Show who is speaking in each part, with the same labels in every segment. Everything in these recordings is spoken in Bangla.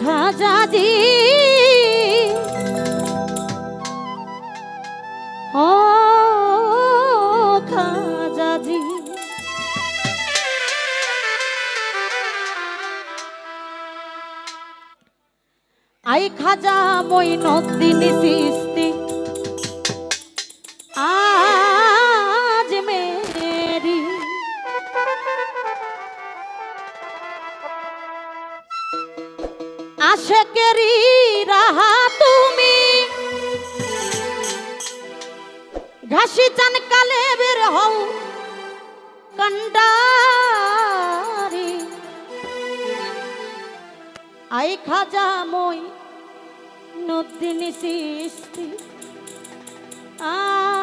Speaker 1: খাজাজি ও খাজাজি আই খাজা মই নক সৃষ্টি আশেকেরি রাহা তুমি। ঘাসি চান কালে বের হও, কন্ডারি। আই খাজা মই নদিনী সৃষ্টি আজ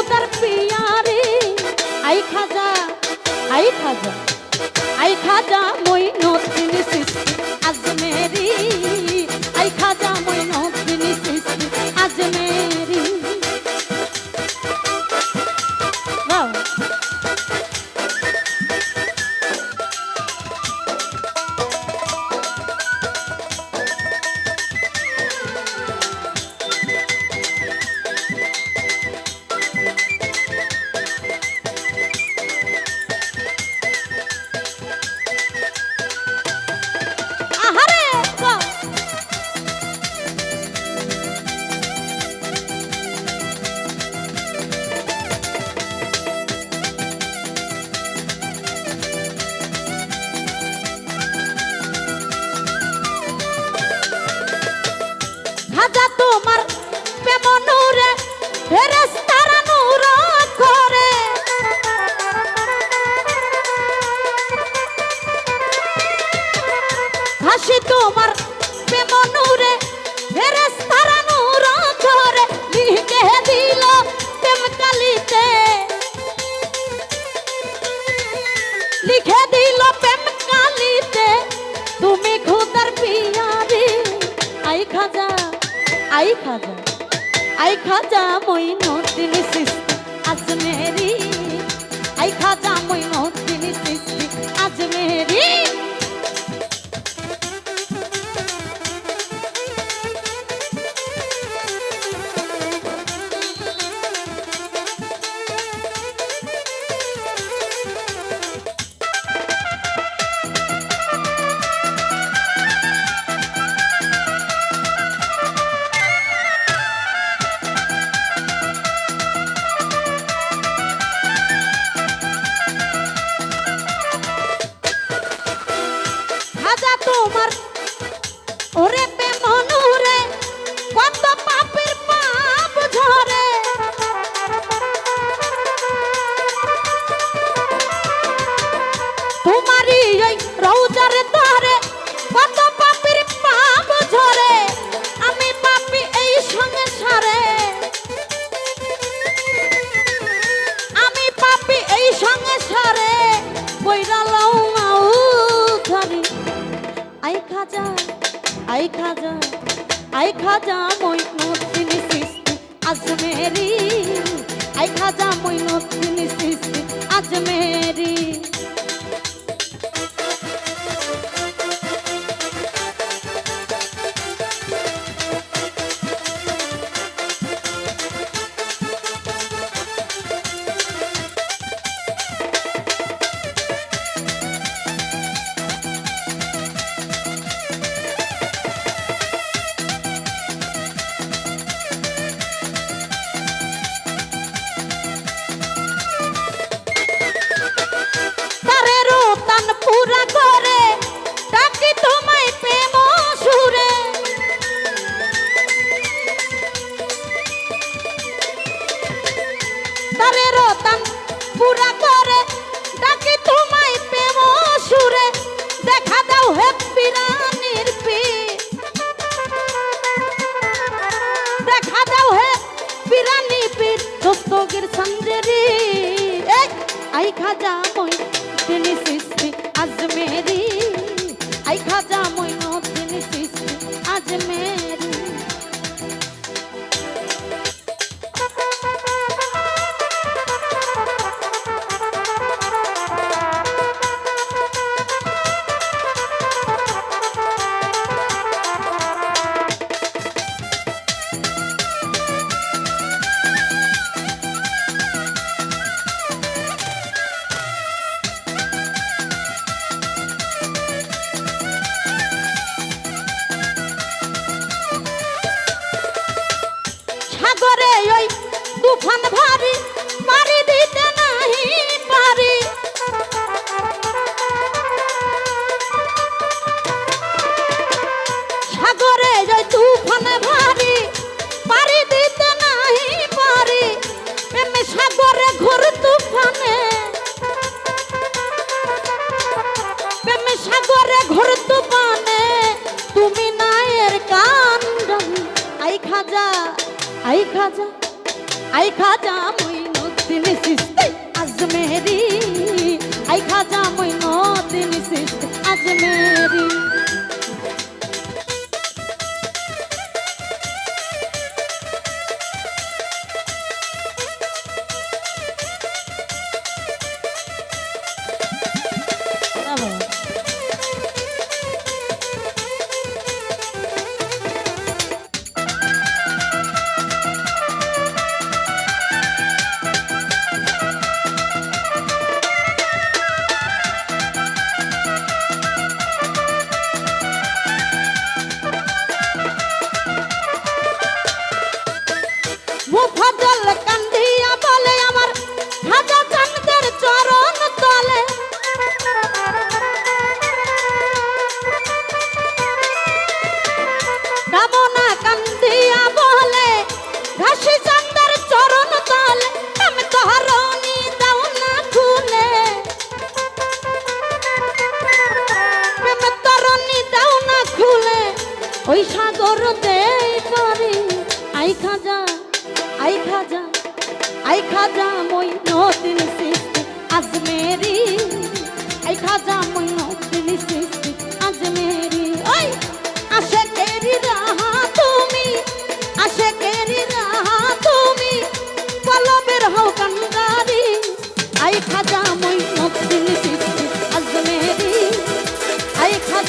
Speaker 1: তুমি পিয়ারে আই খাজা আই খাজা আই খাজা মই নদিনী সৃষ্টি আজ লিখে দিল প্রেম কালিতে, তুমি খুদার পিয়ারি, আই খাজা আই খাজা আই খাজা মই নদিনী আজ মেরি আই খাজা মই ওই রৌজার ধরে কত পাপির পাপ ঝরে, আমি পাপি এই সংসারে আমি পাপি এই সংসারে বইরা লও মাউ ধরে আই খাজা আই খাজা আই খাজা মইনুদ্দিন সৃষ্টি আজমেরি আই খাজা মইনুদ্দিন সৃষ্টি আজমেরি খাজা আই খাজা আই খাজা মুইনুদ্দিন সিস্তে আজমেরি আই খাজা মুইনুদ্দিন সিস্তে আজমেরি